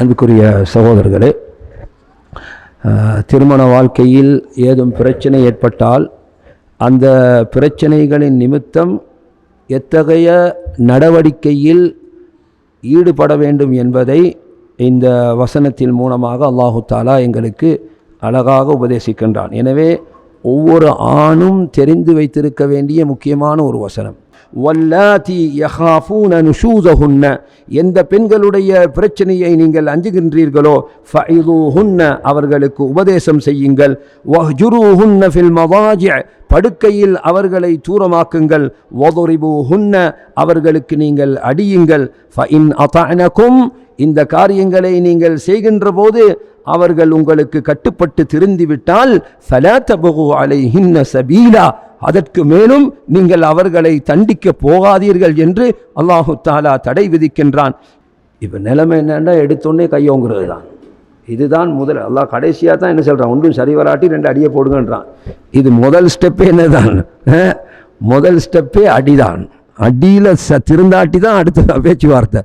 அன்புக்குரிய சகோதரர்களே திருமண வாழ்க்கையில் ஏதும் பிரச்சனை ஏற்பட்டால் அந்த பிரச்சனைகளின் நிமித்தம் எத்தகைய நடவடிக்கையில் ஈடுபட வேண்டும் என்பதை இந்த வசனத்தின் மூலமாக அல்லாஹு தாலா எங்களுக்கு அழகாக உபதேசிக்கின்றான். எனவே ஒவ்வொரு ஆணும் தெரிந்து வைத்திருக்க வேண்டிய முக்கியமான ஒரு வசனம். வல்லாதி யஹாஃபூன நுஷூதஹுன்ன எந்த பெண்களுடைய பிரச்சனையை நீங்கள் அஞ்சுகின்றீர்களோ ஃபைதூஹுன்ன அவர்களுக்கு உபதேசம் செய்யுங்கள். வஹ்ஜுருஹுன்ன ஃபில் மவாஜி படுக்கையில் அவர்களை தூரமாக்குங்கள். வதுரிபுஹுன்ன அவர்களுக்கு நீங்கள் அடியுங்கள். ஃபஇன் அதானகும் இந்த காரியங்களை நீங்கள் செய்கின்ற போது அவர்கள் உங்களுக்கு கட்டுப்பட்டு திருந்திவிட்டால் ஃபலா அலை ஹின்ன சபீலா. அதற்கு மேலும் நீங்கள் அவர்களை தண்டிக்க போகாதீர்கள் என்று அல்லாஹு தாலா தடை விதிக்கின்றான். இப்போ நிலைமை என்னென்னா எடுத்தோடனே கையோங்கிறது தான் இதுதான் முதல். அல்லாஹ் கடைசியாக தான் என்ன சொல்கிறான் ஒன்றும் சரி வராட்டி ரெண்டு அடியை போடுங்கன்றான். இது முதல் ஸ்டெப்பே என்னதான்? முதல் ஸ்டெப்பே அடிதான். அடியில் ச திருந்தாட்டி தான் அடுத்த பேச்சுவார்த்தை.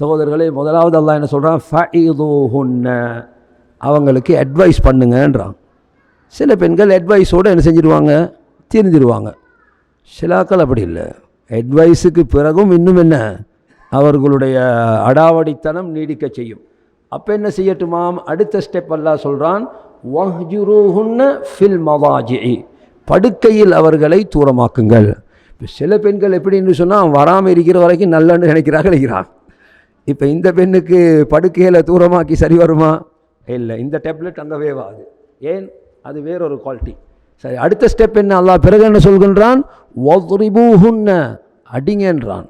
சகோதரர்களே முதலாவது அல்லாஹ் என்ன சொல்கிறான் ஃபஇதுஹுன்ன. அவங்களுக்கு அட்வைஸ் பண்ணுங்கன்றான். சில பெண்கள் அட்வைஸோடு என்ன செஞ்சிருவாங்க? தெரிஞ்சிருவாங்க சிலாக்கள் அப்படி இல்லை. அட்வைஸுக்கு பிறகும் இன்னும் என்ன? அவர்களுடைய அடாவடித்தனம் நீடிக்க செய்யும். அப்போ என்ன செய்யட்டுமாம்? அடுத்த ஸ்டெப் எல்லாம் சொல்கிறான் வஹ்ஜுருஹுன்ன ஃபில் மவாஜி படுக்கையில் அவர்களை தூரமாக்குங்கள். இப்போ சில பெண்கள் எப்படின்னு சொன்னால் வராமல் இருக்கிற வரைக்கும் நல்லன்னு நினைக்கிறாங்க நினைக்கிறான் இப்போ இந்த பெண்ணுக்கு படுக்கையில் தூரமாக்கி சரி வருமா? இல்லை இந்த டேப்லெட் அங்கே வேவாது. ஏன்? அது வேறொரு குவாலிட்டி. சரி அடுத்த ஸ்டெப் என்ன? அல்லாஹ் பிறகு என்ன சொல்கின்றான்? ஒத்ரிபூஹுன்ன அடிங்கன்றான்.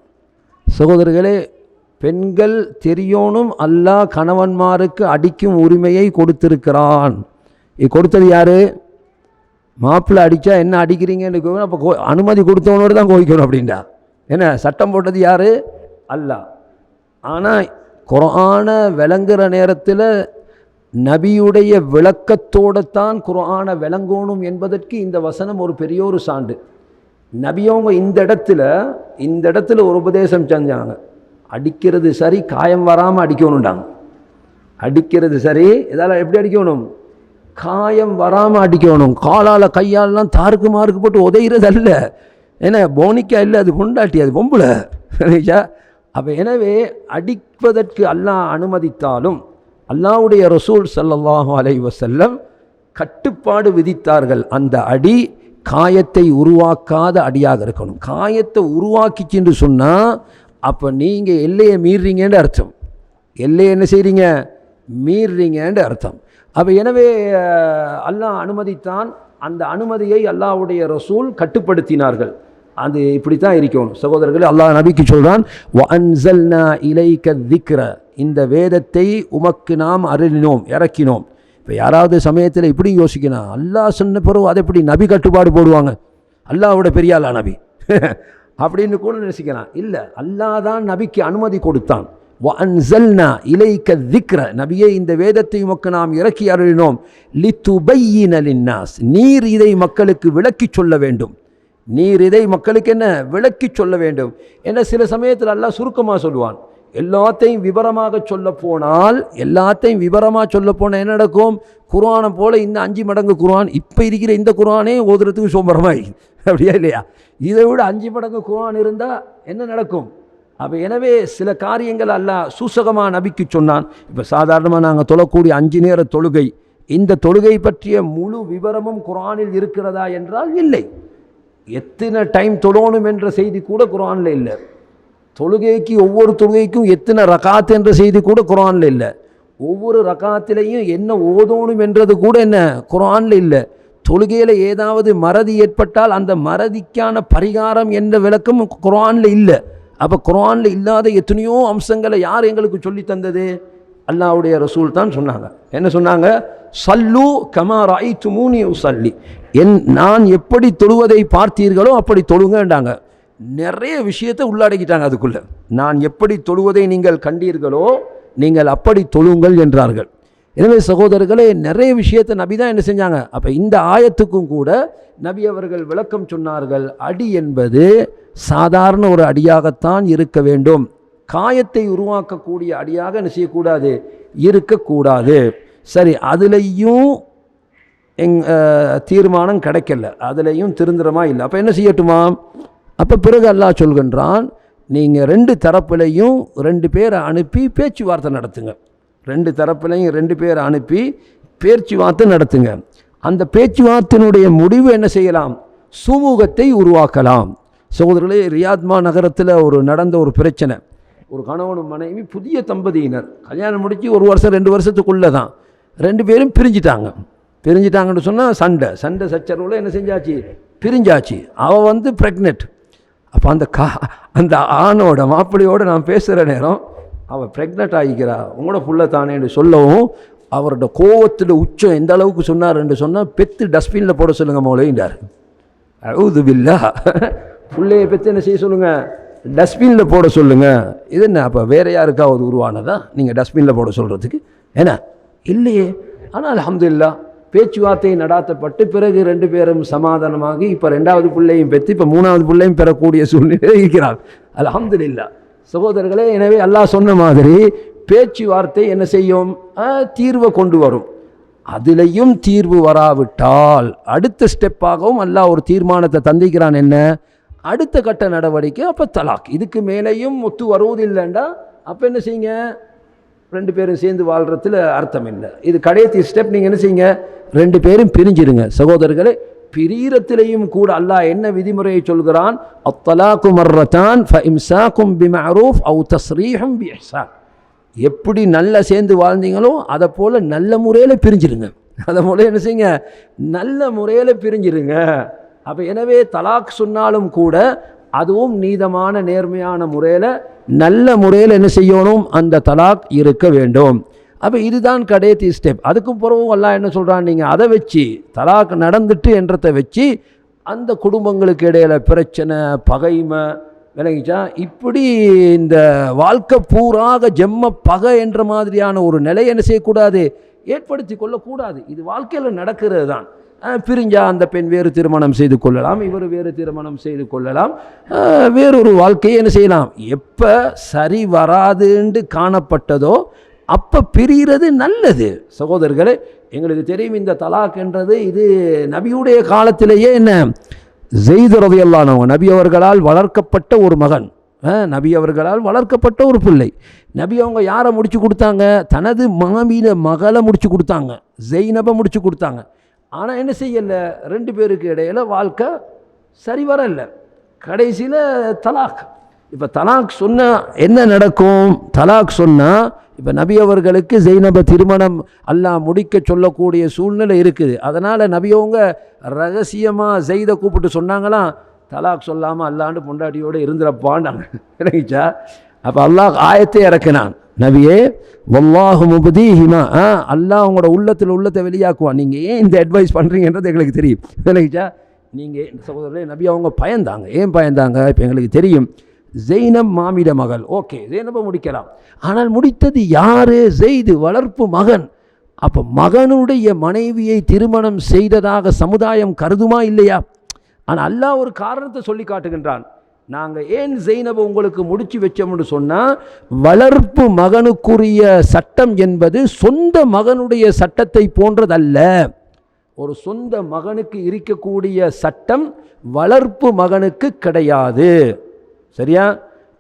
சகோதரர்களே பெண்கள் தெரியணும் அல்லாஹ் கணவன்மாருக்கு அடிக்கும் உரிமையை கொடுத்திருக்கிறான். இது கொடுத்தது யார்? மாப்பிள்ளை அடித்தா என்ன அடிக்கிறீங்கன்னு கேட்கணும். அப்போ கோ- அனுமதி கொடுத்தவனோடு தான் கோவிக்கணும் அப்படின்டா என்ன சட்டம் போட்டது யாரு? அல்லாஹ். ஆனால் குர்ஆனை விளங்குற நேரத்தில் நபியுடைய விளக்கத்தோடு தான் குரானை விளங்கணும் என்பதற்கு இந்த வசனம் ஒரு பெரிய ஒரு சான்று. நபியவங்க இந்த இடத்துல இந்த இடத்துல ஒரு உபதேசம் செஞ்சாங்க. அடிக்கிறது சரி காயம் வராமல் அடிக்கணுண்டாங்க அடிக்கிறது சரி இதால் எப்படி அடிக்கணும்? காயம் வராமல் அடிக்கணும். காலால் கையாலெலாம் தாருக்கு மாருக்கு போட்டு உதைகிறது அல்ல. ஏன்னா போனிக்கா இல்லை அது கொண்டாட்டி அது பொம்பளை அப்போ எனவே அடிப்பதற்கு அல்லாஹ் அனுமதித்தாலும் அல்லாவுடைய ரசூல் ஸல்லல்லாஹு அலைஹி செல்லம் கட்டுப்பாடு விதித்தார்கள். அந்த அடி காயத்தை உருவாக்காத அடியாக இருக்கணும். காயத்தை உருவாக்கிச்சுன்னு சொன்னால் அப்போ நீங்கள் எல்லையை மீறுறீங்கன்னு அர்த்தம். எல்லையை என்ன செய்கிறீங்க மீறுறீங்கன்னு அர்த்தம். அப்போ எனவே அல்லாஹ் அனுமதித்தான். அந்த அனுமதியை அல்லாவுடைய ரசூல் கட்டுப்படுத்தினார்கள். அது இப்படி தான் இருக்கணும். சகோதரர்களே அல்லாஹ் நபிக்கு சொல்கிறான் இலைக்க திக்ர. இந்த வேதத்தை உமக்கு நாம் அருளினோம் இறக்கினோம். இப்போ யாராவது சமயத்தில் இப்படி யோசிக்கணும். அல்லாஹ் சொன்ன பிறகு அதை எப்படி நபி கட்டுப்பாடு போடுவாங்க? அல்லாவோட பெரியாளா நபி? அப்படின்னு கூட நினைச்சிக்கலாம் இல்லை அல்லாஹ் தான் நபிக்கு அனுமதி கொடுத்தான். வஅன்சல்னா இலைக்க திக்ர. நபியை இந்த வேதத்தை உமக்கு நாம் இறக்கி அருளினோம். லித்துபையின நீர் இதை மக்களுக்கு விளக்கி சொல்ல வேண்டும். நீர் இதை மக்களுக்கு என்ன? விளக்கி சொல்ல வேண்டும். என்ன சில சமயத்தில் அல்லாஹ் சுருக்கமாக சொல்லுவான். எல்லாத்தையும் விவரமாக சொல்ல போனால் எல்லாத்தையும் விவரமாக சொல்ல போனால் என்ன நடக்கும்? குர்ஆனை போல் இந்த அஞ்சு மடங்கு குர்ஆன் இப்போ இருக்கிற இந்த குர்ஆனே ஓதுறதுக்கு சோம்பரமாய் அப்படியா இல்லையா? இதை விட அஞ்சு மடங்கு குர்ஆன் இருந்தால் என்ன நடக்கும்? அப்போ எனவே சில காரியங்கள் அல்ல சூசகமாக நபிக்கு சொன்னான். இப்போ சாதாரணமாக நாங்கள் தொழக்கூடிய அஞ்சு நேர தொழுகை இந்த தொழுகை பற்றிய முழு விவரமும் குரானில் இருக்கிறதா என்றால் இல்லை. எத்தனை டைம் தொழணும் என்ற செய்தி கூட குரானில் இல்லை. தொழுகைக்கு ஒவ்வொரு தொழுகைக்கும் எத்தனை ரகாத் என்ற செய்தி கூட குரானில் இல்லை. ஒவ்வொரு ரகாத்திலையும் என்ன ஓதோணும் என்றது கூட என்ன குரானில் இல்லை. தொழுகையில் ஏதாவது மறதி ஏற்பட்டால் அந்த மறதிக்கான பரிகாரம் என்ற விளக்கம் குரானில் இல்லை. அப்போ குரானில் இல்லாத எத்தனையோ அம்சங்களை யார் எங்களுக்கு சொல்லி தந்தது? அல்லாவுடைய ரசூல் தான் சொன்னாங்க. என்ன சொன்னாங்க? சல்லு கமார் ஐ துமூனி சல்லி என் நான் எப்படி தொழுவதை பார்த்தீர்களோ அப்படி தொழுங்கன்றாங்க. நிறைய விஷயத்தை உள்ளடக்கிட்டாங்க அதுக்குள்ளே. நான் எப்படி தொழுவதை நீங்கள் கண்டீர்களோ நீங்கள் அப்படி தொழுங்கள் என்றார்கள். எனவே சகோதரர்களே நிறைய விஷயத்தை நபி தான் என்ன செஞ்சாங்க? அப்போ இந்த ஆயத்துக்கும் கூட நபி அவர்கள் விளக்கம் சொன்னார்கள் அடி என்பது சாதாரண ஒரு அடியாகத்தான் இருக்க வேண்டும். காயத்தை உருவாக்கக்கூடிய அடியாக என்ன செய்யக்கூடாது? இருக்கக்கூடாது. சரி அதுலேயும் எங் தீர்மானம் கிடைக்கல. அதுலேயும் திருந்துறமா இல்லை. அப்போ என்ன செய்யட்டுமா? அப்போ பிறகு அல்லாஹ் சொல்கின்றான் நீங்கள் ரெண்டு தரப்புலையும் ரெண்டு பேரை அனுப்பி பேச்சுவார்த்தை நடத்துங்க. ரெண்டு தரப்புலையும் ரெண்டு பேரை அனுப்பி பேச்சுவார்த்தை நடத்துங்க. அந்த பேச்சுவார்த்தையினுடைய முடிவு என்ன செய்யலாம்? சுமூகத்தை உருவாக்கலாம். சகோதரர்களே ரியாத்மா நகரத்தில் ஒரு நடந்த ஒரு பிரச்சனை. ஒரு கணவனும் மனைவி புதிய தம்பதியினர். கல்யாணம் முடித்து ஒரு வருஷம் ரெண்டு வருஷத்துக்குள்ளே தான். ரெண்டு பேரும் பிரிஞ்சிட்டாங்க. பிரிஞ்சிட்டாங்கன்னு சொன்னால் சண்டை. சண்டை சச்சரவில் என்ன செஞ்சாச்சு? பிரிஞ்சாச்சு. அவள் வந்து ப்ரெக்னென்ட் அப்போ அந்த கா அந்த ஆணோட மாப்பிள்ளையோடு நான் பேசுகிற நேரம் அவள் ப்ரெக்னென்ட் ஆகிக்கிறா. உங்களோட புள்ள தானேன்னு சொல்லவும் அவரோட கோவத்தில் உச்சம் எந்த அளவுக்கு சொன்னாருன்னு சொன்னால் பெத்து டஸ்ட்பினில் போட சொல்லுங்கள் மோளைன்றார் அவுது பில்லா. பிள்ளையை பெற்று என்ன செய்ய சொல்லுங்கள் டஸ்ட்பினில் போட சொல்லுங்கள் இது என்ன அப்போ வேறு யாருக்காவது உருவானதா? நீங்கள் டஸ்ட்பினில் போட சொல்கிறதுக்கு என்ன? இல்லையே. ஆனால் அல்ஹம்துலில்லாஹ் பேச்சுவார்த்தை நடாத்தப்பட்டு பிறகு ரெண்டு பேரும் சமாதானமாகி இப்போ ரெண்டாவது பிள்ளையும் பெற்று இப்போ மூணாவது பிள்ளையும் பெறக்கூடிய சூழ்நிலை இருக்கிறார். அல்ஹம்துலில்லாஹ். சகோதரர்களே எனவே அல்லாஹ் சொன்ன மாதிரி பேச்சுவார்த்தை என்ன செய்யும்? தீர்வை கொண்டு வரும். அதிலையும் தீர்வு வராவிட்டால் அடுத்த ஸ்டெப்பாகவும் அல்லாஹ் ஒரு தீர்மானத்தை தந்திக்கிறான் என்ன? அடுத்த கட்ட நடவடிக்கை அப்போ தலாக். இதுக்கு மேலேயும் ஒத்து வருவதில்லைண்டா? அப்போ என்ன செய்யுங்க? ரெண்டு பேரும் சேர்ந்து வாழ்கிறதுல அர்த்தம் இல்லை. இது கடைசி ஸ்டெப் நீங்கள் என்ன செய்யுங்க? ரெண்டு பேரும் பிரிஞ்சிருங்க. சகோதரர்களே பிரியறத்திலையும் கூட அல்லாஹ் என்ன விதிமுறையை சொல்கிறான்? அத்தலாக்கு மர்ரத்தான் இம்சாக்கும் பிமஅரூஃப் அவு தஸ்ரீஹம் பி எப்படி நல்லா சேர்ந்து வாழ்ந்தீங்களோ அதை போல் நல்ல முறையில் பிரிஞ்சிருங்க. அதை போல் என்ன செய்யுங்க? நல்ல முறையில் பிரிஞ்சிருங்க. அப்போ எனவே தலாக் சொன்னாலும் கூட அதுவும் நீதமான நேர்மையான முறையில் நல்ல முறையில் என்ன செய்யணும்? அந்த தலாக் இருக்க வேண்டும். அப்போ இதுதான் கடைசி ஸ்டெப் அதுக்கும் பிறகும் எல்லாம் என்ன சொல்கிறான் நீங்கள் அதை வச்சு தலாக் நடந்துட்டு என்றதை வச்சு அந்த குடும்பங்களுக்கு இடையில பிரச்சனை பகைமை விளங்கிச்சா? இப்படி இந்த வாழ்க்கை பூராக ஜெம்ம பகை என்ற மாதிரியான ஒரு நிலையை என்ன செய்யக்கூடாது? ஏற்படுத்தி கொள்ளக்கூடாது. இது வாழ்க்கையில் நடக்கிறது தான் பிரிஞ்சா அந்த பெண் வேறு திருமணம் செய்து கொள்ளலாம் இவர் வேறு திருமணம் செய்து கொள்ளலாம். வேறொரு வாழ்க்கையை என்ன செய்யலாம்? எப்போ சரி வராதுன்னு காணப்பட்டதோ அப்போ பிரிகிறது நல்லது. சகோதரர்களே எங்களுக்கு தெரியும் இந்த தலாக் என்றது இது நபியுடைய காலத்திலேயே என்ன? ஜெய்து ரதையல்லானவங்க நபி அவர்களால் வளர்க்கப்பட்ட ஒரு மகன். நபி அவர்களால் வளர்க்கப்பட்ட ஒரு பிள்ளை. நபி அவங்க யாரை முடிச்சு கொடுத்தாங்க? தனது மாமியில மகளை முடிச்சு கொடுத்தாங்க. ஜெய்னபை முடிச்சு கொடுத்தாங்க. ஆனால் என்ன செய்யலை? ரெண்டு பேருக்கு இடையில வாழ்க்கை சரி வரல கடைசியில் தலாக். இப்போ தலாக் சொன்னால் என்ன நடக்கும்? தலாக் சொன்னால் இப்போ நபி அவர்களுக்கு ஜெய்னப திருமணம் எல்லாம் முடிக்க சொல்லக்கூடிய சூழ்நிலை இருக்குது. அதனால் நபியவங்க ரகசியமாக ஜெய்தை கூப்பிட்டு சொன்னாங்களாம் தலாக் சொல்லாமல் அல்லாண்டு பொண்டாட்டியோடு இருந்துறப்பாண்டாங்க நினைச்சா அப்போ அல்லாஹ் ஆயத்தை இறக்கினான். நபியே வல்லாஹு முபதீஹிமா. ஆ அல்லாஹ் உங்களோட உள்ளத்தில் உள்ளத்தை வெளியாக்குவான். நீங்கள் ஏன் இந்த அட்வைஸ் பண்ணுறீங்கன்றது எங்களுக்கு தெரியும். விளங்கிச்சா நீங்கள் சகோதரர்களே நபி அவங்க பயந்தாங்க. ஏன் பயந்தாங்க? இப்போ எங்களுக்கு தெரியும். ஜெய்னப் மாமிட மகள். ஓகே ஜெய்னபை முடிக்கலாம். ஆனால் முடித்தது யாரு? ஜெய்து வளர்ப்பு மகன். அப்போ மகனுடைய மனைவியை திருமணம் செய்ததாக சமுதாயம் கருதுமா இல்லையா? ஆனால் அல்லாஹ் ஒரு காரணத்தை சொல்லி காட்டுகின்றான். நாங்கள் ஏன் ஜெய்னபை உங்களுக்கு முடிச்சு வச்சோம்னு சொன்னால் வளர்ப்பு மகனுக்குரிய சட்டம் என்பது சொந்த மகனுடைய சட்டத்தை போன்றதல்ல. ஒரு சொந்த மகனுக்கு இருக்கக்கூடிய சட்டம் வளர்ப்பு மகனுக்கு கிடையாது. சரியா?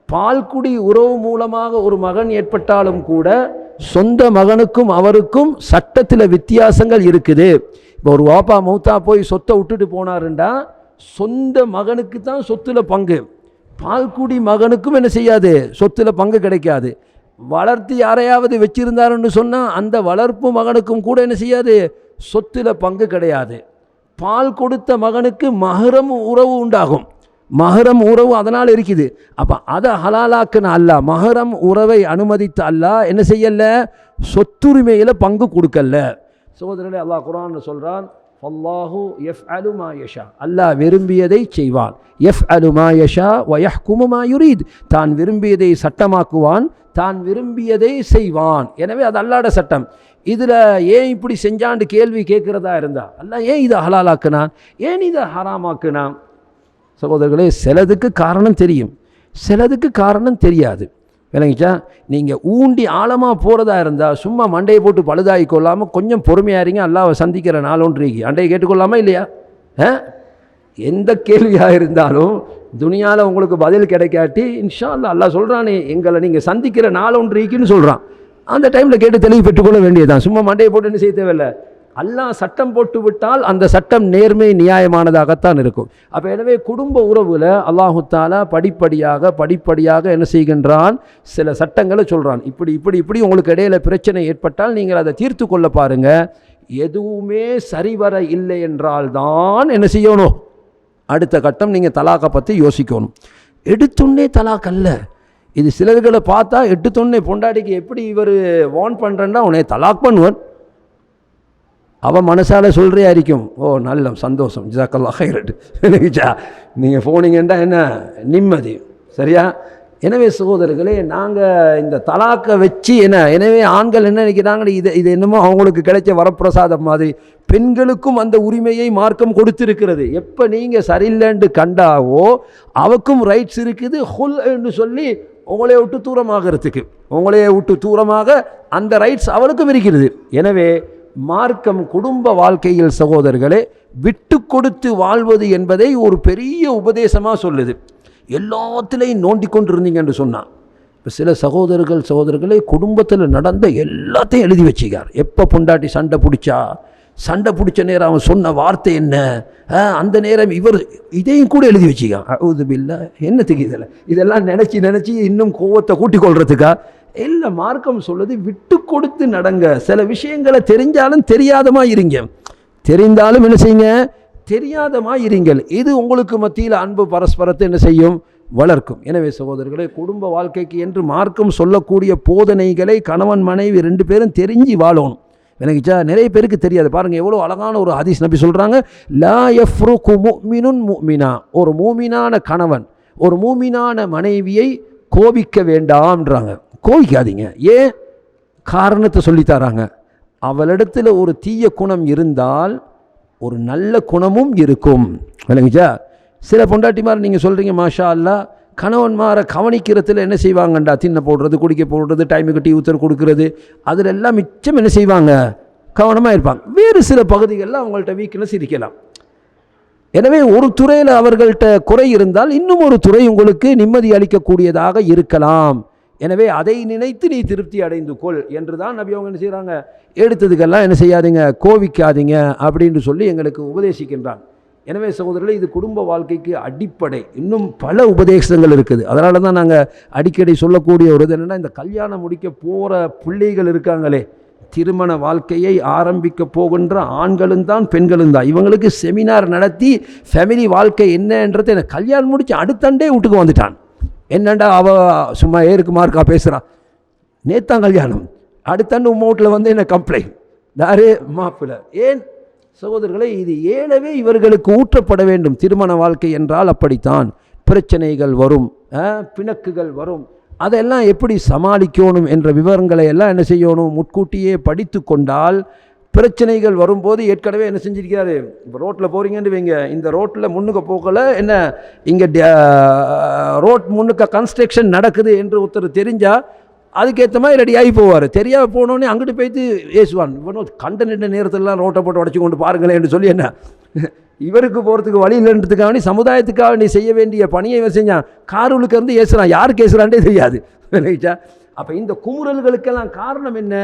பால்குடி உறவு மூலமாக ஒரு மகன் ஏற்பட்டாலும் கூட சொந்த மகனுக்கும் அவருக்கும் சட்டத்தில் வித்தியாசங்கள் இருக்குது. இப்போ ஒரு வாப்பா மௌத்தா போய் சொத்தை விட்டுட்டு போனாருண்டா சொந்த மகனுக்கு தான் சொத்துல பங்கு. பால்குடி மகனுக்கும் என்ன செய்யாது? சொத்தில் பங்கு கிடைக்காது. வளர்த்து யாரையாவது வச்சிருந்தாருன்னு சொன்னால் அந்த வளர்ப்பு மகனுக்கும் கூட என்ன செய்யாது? சொத்தில் பங்கு கிடையாது. பால் கொடுத்த மகனுக்கு மகரம் உறவு உண்டாகும். மகரம் உறவு அதனால் இருக்குது. அப்போ அதை ஹலாலாக்குன அல்லாஹ் மகரம் உறவை அனுமதித்த அல்லாஹ் என்ன செய்யல? சொத்துரிமையில் பங்கு கொடுக்கல. சகோதரர்களே அல்லாஹ் குரான் சொல்கிறான் அல்லாஹு எஃப் அலுமா யஷா. அல்லாஹ் விரும்பியதை செய்வான். எஃப் அலுமா யஷா குமுமாயுரீத் யுரீத். தான் விரும்பியதை சட்டமாக்குவான் தான் விரும்பியதை செய்வான். எனவே அது அல்லாட சட்டம். இதில் ஏன் இப்படி செஞ்சாண்டு கேள்வி கேட்குறதா இருந்தா அல்லா ஏன் இதை ஹலாலாக்குனான்? ஏன் இதை ஹராமாக்குனான்? சகோதரர்களே சிலதுக்கு காரணம் தெரியும். சிலதுக்கு காரணம் தெரியாது. விளங்கிச்சா? நீங்கள் ஊண்டி ஆழமாக போகிறதா இருந்தால் சும்மா மண்டையை போட்டு பழுதாகி கொள்ளாமல் கொஞ்சம் பொறுமையாக இருங்க. அல்லாவை சந்திக்கிற நாளொன்றிக்கு. அண்டையை கேட்டுக்கொள்ளாமா இல்லையா? ஆ? எந்த கேள்வியாக இருந்தாலும் துனியாவில் உங்களுக்கு பதில் கிடைக்காட்டி இன்ஷா அல்லா அல்லா சொல்கிறானே எங்களை நீங்கள் சந்திக்கிற நாளொன்றிக்குன்னு சொல்கிறான் அந்த டைமில் கேட்டு தெளிவு பெற்றுக்கொள்ள வேண்டியதுதான். சும்மா மண்டையை போட்டு என்ன செய்ய தேவையில்லை? அல்லாஹ் சட்டம் போட்டு விட்டால் அந்த சட்டம் நேர்மை நியாயமானதாகத்தான் இருக்கும். அப்போ எனவே குடும்ப உறவில் அல்லாஹு தாலா படிப்படியாக படிப்படியாக என்ன செய்கின்றான்? சில சட்டங்களை சொல்கிறான் இப்படி இப்படி இப்படி உங்களுக்கு இடையில பிரச்சனை ஏற்பட்டால் நீங்கள் அதை தீர்த்து கொள்ள பாருங்க. எதுவுமே சரிவர இல்லை என்றால் தான் என்ன செய்யணும்? அடுத்த கட்டம் நீங்கள் தலாக்கை பற்றி யோசிக்கணும். எடுத்துன்னே தலாக் அல்ல. இது சிலர்களை பார்த்தா எடுத்தோன்னே பொண்டாட்டிக்கு எப்படி இவர் வான் பண்ணுறேன்னா உன்னை தலாக் பண்ணுவன் அவன் மனசால் சொல்கிறே அரிக்கும் ஓ நல்ல சந்தோஷம். ஜாக்கல்லா ஹைரட் நினைச்சா நீங்கள் போனீங்கன்னா என்ன? நிம்மதி. சரியா? எனவே சகோதரர்களே நாங்கள் இந்த தலாக்கை வச்சு என்ன? எனவே ஆண்கள் என்ன நினைக்கிறாங்க இது இது என்னமோ அவங்களுக்கு கிடைச்ச வரப்பிரசாதம் மாதிரி பெண்களுக்கும் அந்த உரிமையை மார்க்கம் கொடுத்திருக்கிறது. எப்போ நீங்கள் சரியில்லைன்னு கண்டாவோ அவக்கும் ரைட்ஸ் இருக்குது. ஹுல் என்று சொல்லி உங்களைய விட்டு தூரமாகிறதுக்கு. உங்களைய விட்டு தூரமாக அந்த ரைட்ஸ் அவளுக்கும் இருக்கிறது. எனவே மார்க்கம் குடும்ப வாழ்க்கையில் சகோதரர்களே விட்டு கொடுத்து வாழ்வது என்பதை ஒரு பெரிய உபதேசமாக சொல்லுது. எல்லாத்திலையும் நோண்டி கொண்டு இருந்தீங்கன்னு சொன்னான் இப்போ சில சகோதரர்கள் சகோதரர்களே குடும்பத்தில் நடந்த எல்லாத்தையும் எழுதி வச்சுக்கார் எப்போ பொண்டாட்டி சண்டை பிடிச்சா? சண்டை பிடிச்ச நேரம் அவன் சொன்ன வார்த்தை என்ன? ஆ, அந்த நேரம் இவர் இதையும் கூட எழுதி வச்சுக்கான் அவுதுபில்ல என்னத்துக்கு இதில் இதெல்லாம் நினச்சி நினச்சி இன்னும் கோவத்தை கூட்டிக் கொள்றதுக்கா? இல்லை மார்க்கம் சொல்லுது? விட்டு கொடுத்து நடங்க. சில விஷயங்களை தெரிஞ்சாலும் தெரியாதமா இருங்க. தெரிந்தாலும் என்ன செய்யுங்க? தெரியாதமா இருங்கள் இது உங்களுக்கு மத்தியில் அன்பு பரஸ்பரத்தை என்ன செய்யும்? வளர்க்கும். எனவே சகோதரர்களே குடும்ப வாழ்க்கைக்கு என்று மார்க்கம் சொல்லக்கூடிய போதனைகளை கணவன் மனைவி ரெண்டு பேரும் தெரிஞ்சு வாழணும். எனக்குச்சா நிறைய பேருக்கு தெரியாது. பாருங்கள் எவ்வளோ அழகான ஒரு ஹதீஸ் நபி சொல்கிறாங்க லா எஃப்ருக்கு முஃமினுன் மூமினா ஒரு மூமினான கணவன் ஒரு மூமினான மனைவியை கோபிக்க வேண்டாம்ன்றாங்க. கோவிக்காதீங்க. ஏன்? காரணத்தை சொல்லித் தராங்க. அவளிடத்தில் ஒரு தீய குணம் இருந்தால் ஒரு நல்ல குணமும் இருக்கும். விளங்குச்சா? சில பொண்டாட்டிமார் நீங்கள் சொல்கிறீங்க மாஷா அல்லா கணவன்மாரை கவனிக்கிறதுல என்ன செய்வாங்கண்டா? தின்ன போடுறது குடிக்க போடுறது டைமுக்கு டீ ஊத்தர் கொடுக்கறது அதில் எல்லாம் மிச்சம் என்ன செய்வாங்க? கவனமாக இருப்பாங்க. வேறு சில பகுதிகளில் அவங்கள்ட்ட வீக்னஸ் இருக்கலாம். எனவே ஒரு துறையில் அவர்கள்ட்ட குறை இருந்தால் இன்னும் ஒரு துறை உங்களுக்கு நிம்மதி அளிக்கக்கூடியதாக இருக்கலாம். எனவே அதை நினைத்து நீ திருப்தி அடைந்து கொள் என்று தான் நபி அவங்க என்ன செய்கிறாங்க எடுத்ததுக்கெல்லாம் என்ன செய்யாதீங்க? கோவிக்காதீங்க அப்படின்னு சொல்லி எங்களுக்கு உபதேசிக்கின்றான். எனவே சகோதரர்களே இது குடும்ப வாழ்க்கைக்கு அடிப்படை. இன்னும் பல உபதேசங்கள் இருக்குது. அதனால தான் நாங்கள் அடிக்கடி சொல்லக்கூடிய ஒரு இது என்னென்னா இந்த கல்யாணம் முடிக்க போகிற பிள்ளைகள் இருக்காங்களே திருமண வாழ்க்கையை ஆரம்பிக்க போகின்ற ஆண்களும் தான் பெண்களும் தான். இவங்களுக்கு செமினார் நடத்தி ஃபேமிலி வாழ்க்கை என்னன்றது எனக்கு கல்யாணம் முடித்து அடுத்தண்டே வீட்டுக்கு வந்துட்டான். என்னண்டா அவ சும்மா ஏருக்கு மார்க்கா பேசுகிறான் நேத்தான் கல்யாணம். அடுத்தாண்டு உம்ம வீட்டில் வந்து என்ன கம்ப்ளைண்ட் யாரு மாப்பிள்ளை ஏன்? சகோதரர்களை இது ஏழவே இவர்களுக்கு ஊற்றப்பட வேண்டும். திருமண வாழ்க்கை என்றால் அப்படித்தான். பிரச்சனைகள் வரும். பிணக்குகள் வரும். அதெல்லாம் எப்படி சமாளிக்கணும் என்ற விவரங்களை எல்லாம் என்ன செய்யணும்? முட்கூட்டியே படித்து கொண்டால் பிரச்சனைகள் வரும்போது ஏற்கனவே என்ன செஞ்சிருக்கிறாரு? இப்போ ரோட்டில் போகிறீங்கன்னு வைங்க. இந்த ரோட்டில் முன்னுக்கு போகல என்ன இங்கே ரோட் முன்னுக்க கன்ஸ்ட்ரக்ஷன் நடக்குது என்று ஒருத்தர் தெரிஞ்சால் அதுக்கேற்ற மாதிரி ரெடி ஆகி போவார். தெரியாம போனோடனே அங்கிட்டு போயிட்டு ஏசுவான். இவனும் கண்ட நின்ற நேரத்திலலாம் ரோட்டை போட்டு உடச்சி கொண்டு பாருங்களேன் சொல்லி என்ன? இவருக்கு போகிறதுக்கு வழி இல்லைன்றதுக்காக வேண்டி சமுதாயத்துக்காக நீ செய்ய வேண்டிய பணியை இவன் செஞ்சான். காரூலுக்கு இருந்து ஏசுறான். யாருக்கு ஏசுறான்டே தெரியாது. ரைட்டா? அப்போ இந்த குமுறல்களுக்கெல்லாம் காரணம் என்ன?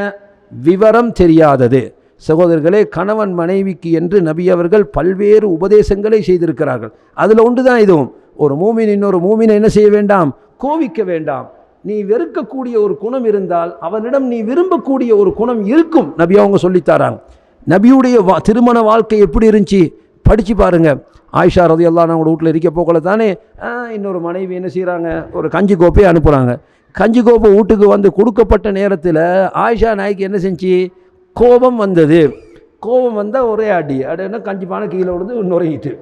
விவரம் தெரியாதது. சகோதரர்களே கணவன் மனைவிக்கு என்று நபி அவர்கள் பல்வேறு உபதேசங்களை செய்திருக்கிறார்கள். அதில் ஒன்று தான் இதுவும். ஒரு மூமின் இன்னொரு மூமினை என்ன செய்ய வேண்டாம்? கோவிக்க வேண்டாம். நீ வெறுக்கக்கூடிய ஒரு குணம் இருந்தால் அவனிடம் நீ விரும்பக்கூடிய ஒரு குணம் இருக்கும் நபி அவங்க சொல்லித்தாராங்க நபியுடைய வா திருமண வாழ்க்கை எப்படி இருந்துச்சு? படித்து பாருங்கள் ஆயிஷா ரதி எல்லாம் நான் வீட்டில் இருக்க போகல தானே? இன்னொரு மனைவி என்ன செய்கிறாங்க ஒரு கஞ்சி கோப்பையை அனுப்புகிறாங்க கஞ்சி கோப்பை வீட்டுக்கு வந்து கொடுக்கப்பட்ட நேரத்தில் ஆயிஷா நாய்க்கு என்ன செஞ்சு? கோபம் வந்தது. கோபம் வந்தால் ஒரே அடி. அடையினா கண்டிப்பான கீழே விழுந்து நுரையிட்டு.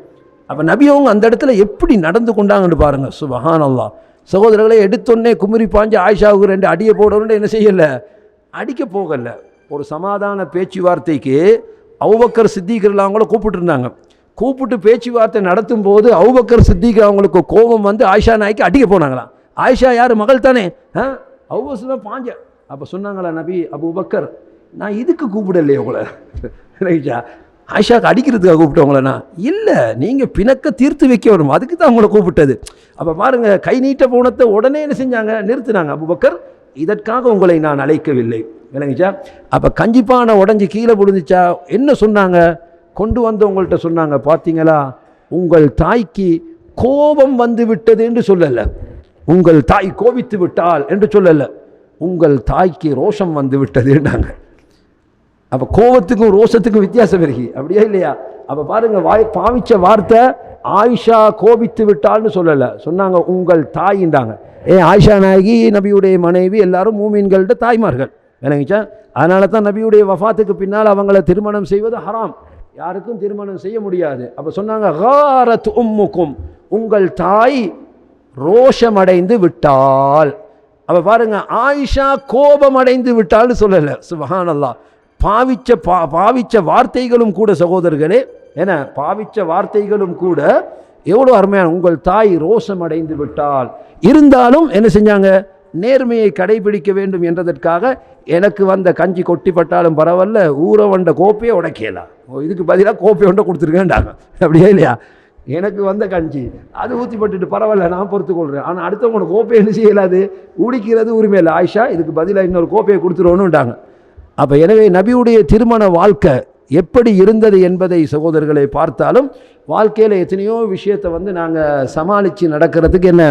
அப்போ நபி அவங்க அந்த இடத்துல எப்படி நடந்து கொண்டாங்கன்னு பாருங்கள் சுபஹான் சகோதரர்களை எடுத்தோடனே குமரி பாஞ்சு ஆயிஷாவுக்கு ரெண்டு அடியை போடணும்னு என்ன செய்யலை? அடிக்க போகலை. ஒரு சமாதான பேச்சுவார்த்தைக்கு அவுபக்கர் சித்திகர்லாம் அவங்கள கூப்பிட்டுருந்தாங்க. கூப்பிட்டு பேச்சுவார்த்தை நடத்தும் போது அவுபக்கர் சித்திகர் அவங்களுக்கு கோபம் வந்து ஆயிஷா நாய்க்கு அடிக்க போனாங்களாம். ஆயிஷா யார்? மகள் தானே. ஆ? அவ்வளோ பாஞ்ச. அப்போ சொன்னாங்களா நபி அபுபக்கர்? நான் இதுக்கு கூப்பிடலையே உங்களை? ரைட்டா? ஆயிஷாக்கு அடிக்கிறதுக்காக கூப்பிட்டவங்கள நான். இல்லை நீங்கள் பிணக்க தீர்த்து வைக்க வரணும் அதுக்கு தான் உங்களை கூப்பிட்டது. அப்போ பாருங்கள் கை நீட்ட போனத்தை உடனே என்ன செஞ்சாங்க? நிறுத்தினாங்க. அபுபக்கர் இதற்காக உங்களை நான் அழைக்கவில்லை. விளங்கிச்சா? அப்போ கஞ்சிப்பானை உடஞ்சி கீழே விழுந்துச்சா? என்ன சொன்னாங்க? கொண்டு வந்தவங்கள்ட்ட சொன்னாங்க பார்த்தீங்களா உங்கள் தாய்க்கு கோபம் வந்து விட்டது என்று சொல்லலை. உங்கள் தாய் கோபித்து விட்டாள் என்று சொல்லலை. உங்கள் தாய்க்கு ரோஷம் வந்து விட்டதுன்னாங்க அப்போ கோபத்துக்கும் ரோஷத்துக்கும் வித்தியாசம் இருக்கு. அப்படியா இல்லையா? அப்போ பாருங்க வாய் பாவிச்ச வார்த்தை ஆயிஷா கோபித்து விட்டாள்னு சொல்லலை. சொன்னாங்க உங்கள் தாயின்றாங்க. ஏ ஆயிஷா நாயகி நபியுடைய மனைவி எல்லாரும் மூமீன்கள்ட்ட தாய்மார்கள். விளங்கிச்சா? அதனால தான் நபியுடைய வஃபாத்துக்கு பின்னால் அவங்கள திருமணம் செய்வது ஹராம். யாருக்கும் திருமணம் செய்ய முடியாது. அப்போ சொன்னாங்க ஹாரத் உம்முக்கும். உங்கள் தாய் ரோஷமடைந்து விட்டால் அப்போ பாருங்க ஆயிஷா கோபம் அடைந்து விட்டாள்னு சொல்லலை. சுபஹானல்லா பாவிச்ச பா பாவிச்ச வார்த்தைகளும் கூட சகோதரர்களே என பாவிச்ச வார்த்தைகளும் கூட எவ்வளோ அருமையான உங்கள் தாய் ரோஷம் அடைந்து விட்டால். இருந்தாலும் என்ன செஞ்சாங்க? நேர்மையை கடைபிடிக்க வேண்டும் என்றதற்காக எனக்கு வந்த கஞ்சி கொட்டிப்பட்டாலும் பரவாயில்ல ஊற வந்த கோப்பையை உடைக்கலாம் ஓ இதுக்கு பதிலாக கோப்பை ஒன்றை கொடுத்துருக்கேன்டாங்க அப்படியே இல்லையா? எனக்கு வந்த கஞ்சி அது ஊற்றிப்பட்டுட்டு பரவாயில்ல நான் பொறுத்துக்கொள்கிறேன் ஆனால் அடுத்தவங்களோட கோப்பை என்ன செய்யலாது? உடிக்கிறது உரிமையில் ஆயிஷா இதுக்கு பதிலாக இன்னொரு கோப்பையை கொடுத்துருவோன்னுட்டாங்க அப்போ எனவே நபியுடைய திருமண வாழ்க்கை எப்படி இருந்தது என்பதை சகோதரர்களை பார்த்தாலும் வாழ்க்கையில் எத்தனையோ விஷயத்தை வந்து நாங்கள் சமாளித்து நடக்கிறதுக்கு என்ன?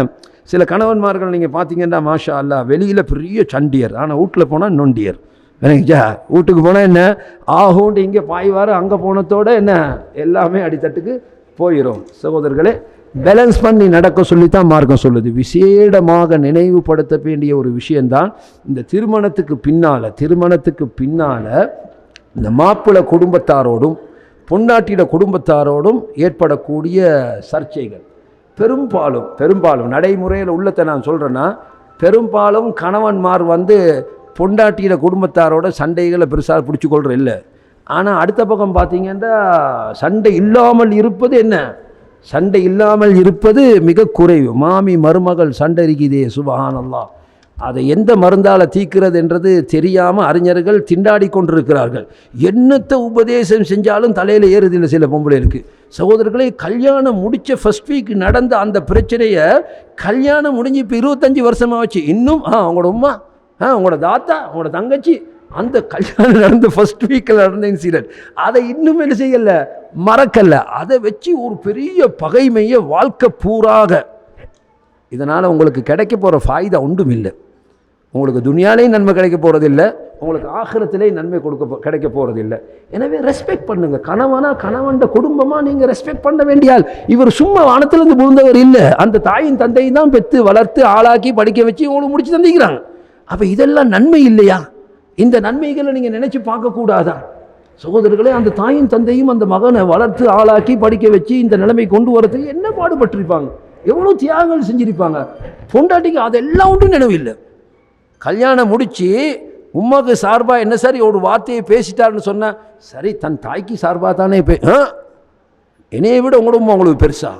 சில கணவன்மார்கள் நீங்கள் பார்த்தீங்கன்னா மாஷா அல்லா வெளியில் பெரிய சண்டியர். ஆனால் வீட்டில் போனால் நொண்டியர். விளங்கிச்சா வீட்டுக்கு போனால் என்ன? ஆகும்ட்டு இங்கே பாய்வார் அங்கே போனதோட என்ன? எல்லாமே அடித்தட்டுக்கு போயிடும் சகோதரர்களே பேலன்ஸ் பண்ணி நடக்க சொல்லித்தான் மார்க்கம் சொல்லுது. விசேடமாக நினைவுபடுத்த வேண்டிய ஒரு விஷயந்தான் இந்த திருமணத்துக்கு பின்னால் திருமணத்துக்கு பின்னால் இந்த மாப்பிள்ளை குடும்பத்தாரோடும் பொண்டாட்டியோட குடும்பத்தாரோடும் ஏற்படக்கூடிய சர்ச்சைகள். பெரும்பாலும் பெரும்பாலும் நடைமுறையில் உள்ளத்தை நான் சொல்கிறேன்னா பெரும்பாலும் கணவன்மார் வந்து பொண்டாட்டியிட குடும்பத்தாரோட சண்டைகளை பெருசாக பிடிச்சிக்கொள்கிற இல்லை ஆனால் அடுத்த பக்கம் பார்த்தீங்கன்னா சண்டை இல்லாமல் இருப்பது என்ன? சண்டை இல்லாமல் இருப்பது மிக குறைவு. மாமி மருமகள் சண்டை இருக்குதே சுபஹானல்லா அதை எந்த மருந்தால் தீக்கிறது என்றது தெரியாமல் அறிஞர்கள் திண்டாடி கொண்டிருக்கிறார்கள். என்னத்தை உபதேசம் செஞ்சாலும் தலையில் ஏறுதில்லை சில பொம்பளைகளுக்கு. சகோதரர்களே கல்யாணம் முடித்த ஃபர்ஸ்ட் வீக் நடந்த அந்த பிரச்சனையை கல்யாணம் முடிஞ்சு இப்போ இருபத்தஞ்சி வருஷமாக வச்சு இன்னும் ஆ உங்களோட உமா ஆ உங்களோட தாத்தா உங்களோட தங்கச்சி அந்த கல்யாணம் நடந்த ஃபர்ஸ்ட் வீக்கில் நடந்த இன்சிடென்ட் அதை இன்னும் என்ன செய்யலை? மறக்கலை. அதை வச்சு ஒரு பெரிய பகைமையை வாழ்க்கை பூராக. இதனால் உங்களுக்கு கிடைக்க போகிற ஃபாய்தா ஒன்றும் இல்லை. உங்களுக்கு துனியாலேயும் நன்மை கிடைக்க போகிறதில்ல உங்களுக்கு ஆகிரத்திலேயும் நன்மை கொடுக்க கிடைக்க போகிறதில்ல எனவே ரெஸ்பெக்ட் பண்ணுங்கள் கணவனா கணவன்ட குடும்பமாக நீங்கள் ரெஸ்பெக்ட் பண்ண வேண்டியால் இவர் சும்மா வானத்திலிருந்து புகுந்தவர் இல்லை. அந்த தாயின் தந்தையும் தான் பெற்று வளர்த்து ஆளாக்கி படிக்க வச்சு உங்களுக்கு முடிச்சு தந்திக்கிறாங்க அப்போ இதெல்லாம் நன்மை இல்லையா? இந்த நன்மைகளை நீங்கள் நினச்சி பார்க்கக்கூடாதா? சகோதரர்களே அந்த தாயும் தந்தையும் அந்த மகனை வளர்த்து ஆளாக்கி படிக்க வச்சு இந்த நிலைமை கொண்டு வரதுக்கு என்ன பாடுபட்டிருப்பாங்க? எவ்வளோ தியாகங்கள் செஞ்சிருப்பாங்க? பொண்டாட்டிக்கு அதெல்லாம் ஒன்றும் நினைவு இல்லை. கல்யாணம் முடித்து உமாவுக்கு சார்பாக என்ன சரி ஒரு வார்த்தையை பேசிட்டாருன்னு சொன்னா சரி தன் தாய்க்கு சார்பாக தானே பே ஆ? என்னையை விட உங்களோட உங்களுக்கு பெருசாக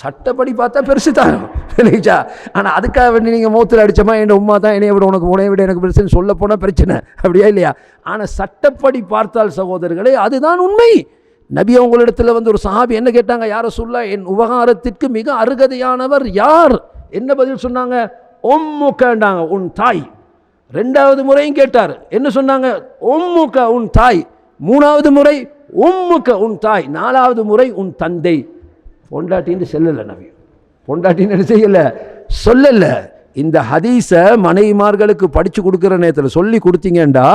சட்டப்படி பார்த்தா பெருசு தான். இல்லைச்சா ஆனால் அதுக்காக வேண்டி நீங்கள் மூத்தில் அடிச்சமா என் உமா தான் என்னைய விட உனக்கு உனைய விட எனக்கு பெருசுன்னு சொல்ல போனால் பிரச்சனை. அப்படியா இல்லையா? ஆனால் சட்டப்படி பார்த்தால் சகோதரர்களே அதுதான் உண்மை. நபி அவங்களிடத்தில் வந்து ஒரு சஹாபி என்ன கேட்டாங்க? யார சொல்ல என் உபகாரத்திற்கு மிக அருகதையானவர் யார்? என்ன பதில் சொன்னாங்க? ஒம்முக்கண்டாங்க உன் தாய். ரெண்டாவது முறையும் கேட்டார். என்ன சொன்னாங்க? ஒம்முக்க உன் தாய். மூணாவது முறை உம்முக்க உன் தாய். நாலாவது முறை உன் தந்தை. பொண்டாட்டின்னு செல்லலை நபி. பொண்டாட்டின்னு செய்யலை? சொல்லலை. இந்த ஹதீஸை மனைவிமார்களுக்கு படித்து கொடுக்குற நேரத்தில் சொல்லி கொடுத்தீங்கண்டா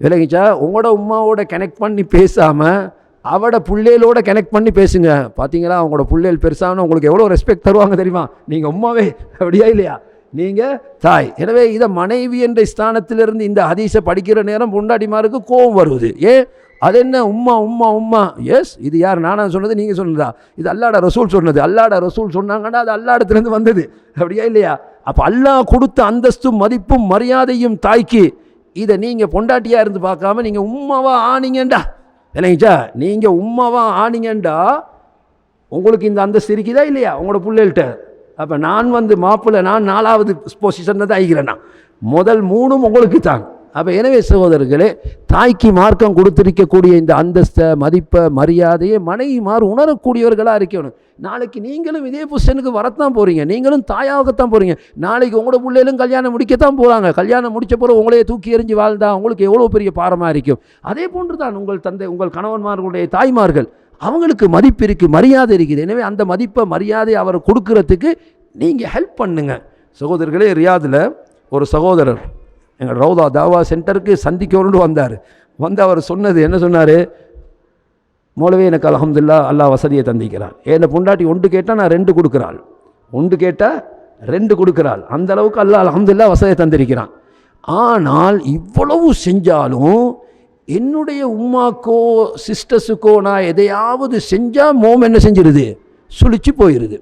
விளங்கிச்சா உங்களோட உமாவோட கனெக்ட் பண்ணி பேசாமல் அவட பிள்ளைகளோட கனெக்ட் பண்ணி பேசுங்க. பார்த்தீங்களா அவங்களோட பிள்ளைகள் பெருசான உங்களுக்கு எவ்வளோ ரெஸ்பெக்ட் தருவாங்க தெரியுமா? நீங்கள் உமாவே அப்படியா இல்லையா? நீங்கள் தாய். எனவே இதை மனைவி என்ற ஸ்தானத்திலிருந்து இந்த ஹதீஸை படிக்கிற நேரம் பொண்டாட்டிமாருக்கு கோபம் வருவது. ஏன்? அது என்ன உம்மா உம்மா உம்மா. எஸ் இது யார்? நானா சொன்னது நீங்கள் சொன்னதா? இது அல்லாட ரசூல் சொன்னது. அல்லாட ரசூல் சொன்னாங்கன்னா அது அல்லாடத்துலேருந்து வந்தது. அப்படியா இல்லையா? அப்போ அல்லாஹ் கொடுத்த அந்தஸ்தும் மதிப்பும் மரியாதையும் தாய்க்கு இதை நீங்கள் பொண்டாட்டியாக இருந்து பார்க்காம நீங்கள் உம்மாவா ஆனீங்கண்டா. இல்லைங்கச்சா நீங்கள் உம்மாவா ஆனீங்கண்டா உங்களுக்கு இந்த அந்தஸ்து இருக்குதா இல்லையா? உங்களோட பிள்ளைகள்கிட்ட அப்போ நான் வந்து மாப்பிள்ளை நான் நாலாவது பொசிஷனில் தான் ஆகிக்கிறேன் நான் முதல் மூணும் உங்களுக்கு தான். அப்போ எனவே சகோதரர்களே தாய்க்கு மார்க்கம் கொடுத்திருக்கக்கூடிய இந்த அந்தஸ்தை மதிப்பை மரியாதையை மனைவிமார் உணரக்கூடியவர்களாக இருக்கணும். நாளைக்கு நீங்களும் இதே பொசிஷனுக்கு வரத்தான் போகிறீங்க நீங்களும் தாயாகத்தான் போகிறீங்க நாளைக்கு உங்களோட பிள்ளைகளும் கல்யாணம் முடிக்கத்தான் போகிறாங்க கல்யாணம் முடித்த பிறகு உங்களையே தூக்கி எறிஞ்சு வாழ்ந்தா உங்களுக்கு எவ்வளோ பெரிய பாரமாக இருக்கும்? அதே போன்று தான் உங்கள் தந்தை உங்கள் கணவன்மார்களுடைய தாய்மார்கள். அவங்களுக்கு மதிப்பு இருக்குது மரியாதை இருக்குது. எனவே அந்த மதிப்பை மரியாதை அவர் கொடுக்கறதுக்கு நீங்கள் ஹெல்ப் பண்ணுங்கள் சகோதரர்களே ரியாதில் ஒரு சகோதரர் எங்கள் ரவுதா தாவா சென்டருக்கு சந்திக்கணும்னு வந்தார். வந்து அவர் சொன்னது என்ன சொன்னார்? மூலவே எனக்கு அலமதுல்லா அல்லாஹ் வசதியை தந்திக்கிறான் என்னை பொண்டாட்டி ஒன்று கேட்டால் நான் ரெண்டு கொடுக்குறாள். ஒன்று கேட்டால் ரெண்டு கொடுக்குறாள். அந்த அளவுக்கு அல்லாஹ் அலமதுல்லா வசதியை தந்திருக்கிறான். ஆனால் இவ்வளவு செஞ்சாலும் என்னுடைய உம்மாக்கோ சிஸ்டர்ஸுக்கோ நான் எதையாவது செஞ்சால் மோம் என்ன செஞ்சிருது? சுழிச்சு போயிடுது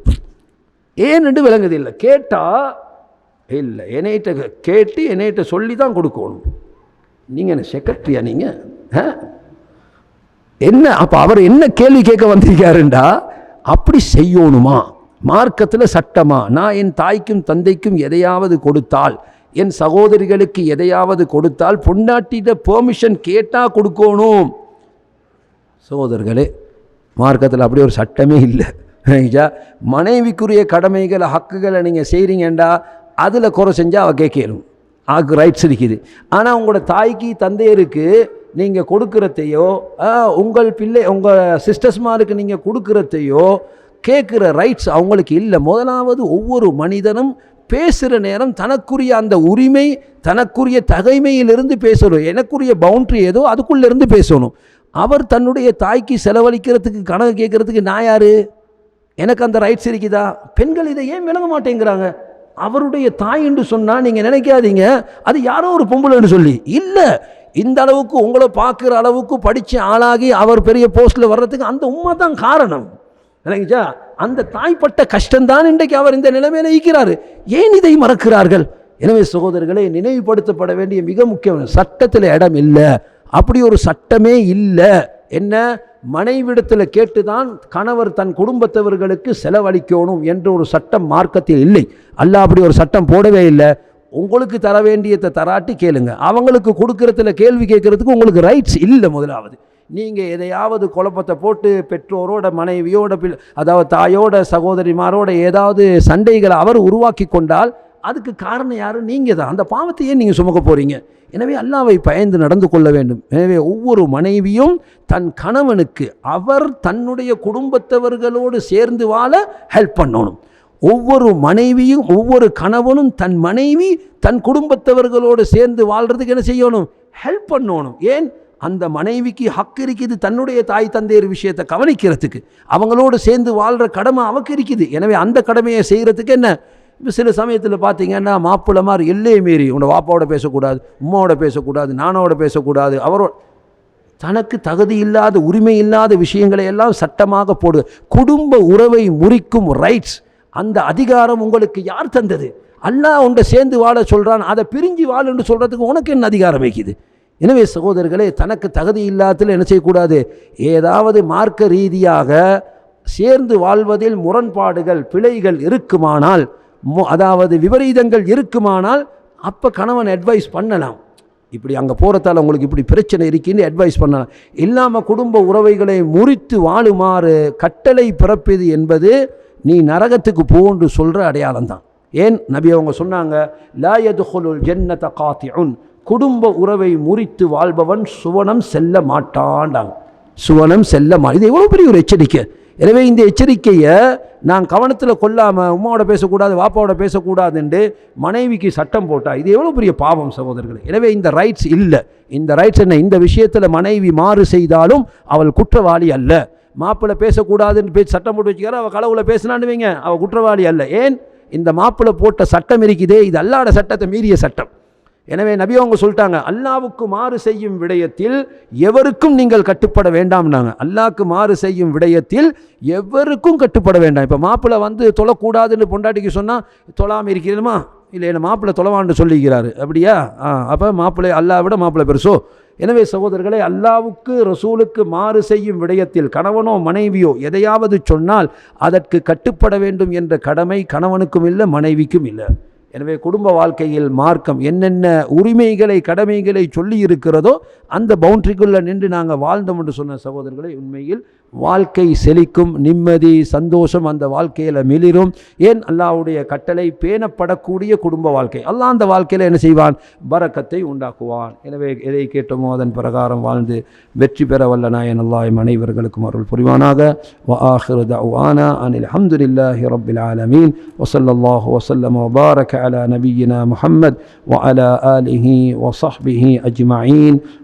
ஏன்னு விளங்குது இல்லை? கேட்டால் இல்லை என்னையிட்ட கேட்டு என்னையிட்ட சொல்லி தான் கொடுக்கணும். நீங்கள் என்ன செக்ரட்டரியா நீங்கள் ஆ? என்ன அப்போ அவர் என்ன கேள்வி கேட்க வந்திருக்காருண்டா? அப்படி செய்யணுமா? மார்க்கத்தில் சட்டமா? நான் என் தாய்க்கும் தந்தைக்கும் எதையாவது கொடுத்தால் என் சகோதரிகளுக்கு எதையாவது கொடுத்தால் பொண்டாட்டிகிட்ட பெர்மிஷன் கேட்டால் கொடுக்கணும். சகோதரர்களே மார்க்கத்தில் அப்படி ஒரு சட்டமே இல்லை. மனைவிக்குரிய கடமைகளை ஹக்குகளை நீங்கள் செய்கிறீங்கண்டா அதில் குறை செஞ்சால் அவள் கேட்கணும் அவளுக்கு ரைட்ஸ் இருக்குது. ஆனால் உங்களோட தாய்க்கு தந்தையருக்கு நீங்கள் கொடுக்குறதையோ உங்கள் பிள்ளை உங்கள் சிஸ்டர்ஸ்மாருக்கு நீங்கள் கொடுக்குறதையோ கேட்குற ரைட்ஸ் அவங்களுக்கு இல்லை. முதலாவது ஒவ்வொரு மனிதனும் பேசுகிற நேரம் தனக்குரிய அந்த உரிமை தனக்குரிய தகைமையிலிருந்து பேசணும். எனக்குரிய பவுண்ட்ரி ஏதோ அதுக்குள்ளேருந்து பேசணும். அவர் தன்னுடைய தாய்க்கு செலவழிக்கிறதுக்கு கணக்கு கேட்குறதுக்கு நான் யார்? எனக்கு அந்த ரைட்ஸ் இருக்குதா? பெண்கள் இதை ஏன் விளங்க மாட்டேங்கிறாங்க? அவருடைய தாய் என்று சொன்னால் நீங்கள் நினைக்காதீங்க. அது யாரோ ஒரு பொம்பளைன்னு சொல்லி. இல்லை இந்த அளவுக்கு உங்களை பார்க்குற அளவுக்கு படித்து ஆளாகி அவர் பெரிய போஸ்ட்டில் வர்றதுக்கு அந்த உண்மை தான் காரணம். இல்லைங்கச்சா? அந்த தாய்ப்பட்ட கஷ்டம்தான் இன்றைக்கு அவர் இந்த நிலைமையில ஈக்கிறார் ஏன் இதை மறக்கிறார்கள்? எனவே சகோதரர்களை நினைவுபடுத்தப்பட வேண்டிய மிக முக்கியம் சட்டத்தில் இடம் இல்லை. அப்படி ஒரு சட்டமே இல்லை. என்ன? மனைவிடத்தில் கேட்டுதான் கணவர் தன் குடும்பத்தவர்களுக்கு செலவழிக்கணும் என்ற ஒரு சட்டம் மார்க்கத்தில் இல்லை. அல்ல அப்படி ஒரு சட்டம் போடவே இல்லை. உங்களுக்கு தர வேண்டியதை தராட்டி கேளுங்க. அவங்களுக்கு கொடுக்கறதுல கேள்வி கேட்கறதுக்கு உங்களுக்கு ரைட்ஸ் இல்லை முதலாவது. நீங்கள் எதையாவது குழப்பத்தை போட்டு பெற்றோரோட மனைவியோட பிள் அதாவது தாயோட சகோதரிமாரோட ஏதாவது சண்டைகளை அவர் உருவாக்கி கொண்டால் அதுக்கு காரணம் யார்? நீங்கள் தான் அந்த பாவத்தை ஏன் நீங்கள் சுமக்க போகிறீங்க எனவே அல்லாவை பயந்து நடந்து கொள்ள வேண்டும். எனவே ஒவ்வொரு மனைவியும் தன் கணவனுக்கு அவர் தன்னுடைய குடும்பத்தவர்களோடு சேர்ந்து வாழ ஹெல்ப் பண்ணணும். ஒவ்வொரு மனைவியும் ஒவ்வொரு கணவனும் தன் மனைவி தன் குடும்பத்தவர்களோடு சேர்ந்து வாழ்கிறதுக்கு என்ன செய்யணும்? ஹெல்ப் பண்ணணும். ஏன்? அந்த மனைவிக்கு ஹக்கு இருக்குது தன்னுடைய தாய் தந்தையர் விஷயத்தை கவனிக்கிறதுக்கு. அவங்களோடு சேர்ந்து வாழ்கிற கடமை அவக்கு இருக்குது. எனவே அந்த கடமையை செய்கிறதுக்கு என்ன? இப்போ சில சமயத்தில் பார்த்தீங்கன்னா மாப்பிள்ளை மாதிரி எல்லையை மீறி உன்னோட வாப்பாவோட பேசக்கூடாது உம்மாவோட பேசக்கூடாது நானோட பேசக்கூடாது அவரோட தனக்கு தகுதி இல்லாத உரிமை இல்லாத விஷயங்களை எல்லாம் சட்டமாக போடு குடும்ப உறவை முறிக்கும் ரைட்ஸ் அந்த அதிகாரம் உங்களுக்கு யார் தந்தது? அல்லாஹ் உன்னை சேர்ந்து வாழ சொல்கிறான் அதை பிரிஞ்சு வாழுன்னு சொல்கிறதுக்கு உனக்கு என்ன அதிகாரம் வைக்குது? எனவே சகோதரர்களே தனக்கு தகுதி இல்லாததில் என்ன செய்யக்கூடாது? ஏதாவது மார்க்க ரீதியாக சேர்ந்து வாழ்வதில் முரண்பாடுகள் பிழைகள் இருக்குமானால் அதாவது விபரீதங்கள் இருக்குமானால் அப்போ கணவன் அட்வைஸ் பண்ணலாம். இப்படி அங்கே போகிறதால உங்களுக்கு இப்படி பிரச்சனை இருக்குன்னு அட்வைஸ் பண்ணலாம். இல்லாமல் குடும்ப உறவைகளை முறித்து வாழுமாறு கட்டளை பிறப்பது என்பது நீ நரகத்துக்கு போன்று சொல்கிற அடையாளம் தான். ஏன்? நபி அவங்க சொன்னாங்க லா யதுகுலுல் ஜன்னத காத்திஉன். குடும்ப உறவை முறித்து வாழ்பவன் சுவனம் செல்ல மாட்டான்டாங்க. சுவனம் செல்ல மா இது எவ்வளோ பெரிய ஒரு எச்சரிக்கை. எனவே இந்த எச்சரிக்கையை நான் கவனத்தில் கொள்ளாமல் உமாவோட பேசக்கூடாது வாப்பாவோட பேசக்கூடாதுண்டு மனைவிக்கு சட்டம் போட்டால் இது எவ்வளோ பெரிய பாவம் சகோதரர்களே. எனவே இந்த ரைட்ஸ் இல்லை. இந்த ரைட்ஸ் என்ன? இந்த விஷயத்தில் மனைவி மாறு செய்தாலும் அவள் குற்றவாளி அல்ல. மாப்பிள்ளை பேசக்கூடாதுன்னு பேசி சட்டம் போட்டு வச்சுக்காரு அவள் களவுல பேசினான்னு வைங்க அவள் குற்றவாளி அல்ல. ஏன்? இந்த மாப்பிள்ளை போட்ட சட்டம் இருக்குதே இது அல்லாட சட்டத்தை மீறிய சட்டம். எனவே நபி அவங்க சொல்லிட்டாங்க அல்லாவுக்கு மாறு செய்யும் விடயத்தில் எவருக்கும் நீங்கள் கட்டுப்பட வேண்டாம்னாங்க. அல்லாவுக்கு மாறு செய்யும் விடயத்தில் எவருக்கும் கட்டுப்பட வேண்டாம். இப்போ மாப்பிள்ளை வந்து தொழக்கூடாதுன்னு பொண்டாட்டிக்கு சொன்னால் தொழாமல் இருக்கிறதுமா இல்லை என்ன மாப்பிள்ளை தொலைவான்னு சொல்லிக்கிறாரு. அப்படியா? ஆ அப்போ மாப்பிள்ளை அல்லாஹ் விட மாப்பிள்ளை பெருசோ? எனவே சகோதரர்களே அல்லாவுக்கு ரசூலுக்கு மாறு செய்யும் விடயத்தில் கணவனோ மனைவியோ எதையாவது சொன்னால் அதற்கு கட்டுப்பட வேண்டும் என்ற கடமை கணவனுக்கும் இல்லை மனைவிக்கும் இல்லை. எனவே குடும்ப வாழ்க்கையில் மார்க்கம் என்னென்ன உரிமைகளை கடமைகளை சொல்லி இருக்கிறதோ அந்த பவுண்ட்ரிக்குள்ளே நின்று நாங்கள் வாழ்ந்தோம் என்று சொன்ன சகோதரர்களை உண்மையில் வாழ்க்கை செழிக்கும் நிம்மதி சந்தோஷம் அந்த வாழ்க்கையில் மிளிரும் ஏன் அல்லாஹ்வுடைய கட்டளை பேணப்படக்கூடிய குடும்ப வாழ்க்கை அல்லாஹ் அந்த வாழ்க்கையில் என்ன செய்வான் பரக்கத்தை உண்டாக்குவான் எனவே எதை கேட்டோமோ அதன் பிரகாரம் வாழ்ந்து வெற்றி பெற வல்ல நாயன் அல்லாஹ் அனைவர்களுக்கும் அருள் புரிவானாக وآخر دعوانا أن الحمد لله رب العالمين وصلى الله وسلم وبارك على نبينا محمد وعلى آله وصحبه أجمعين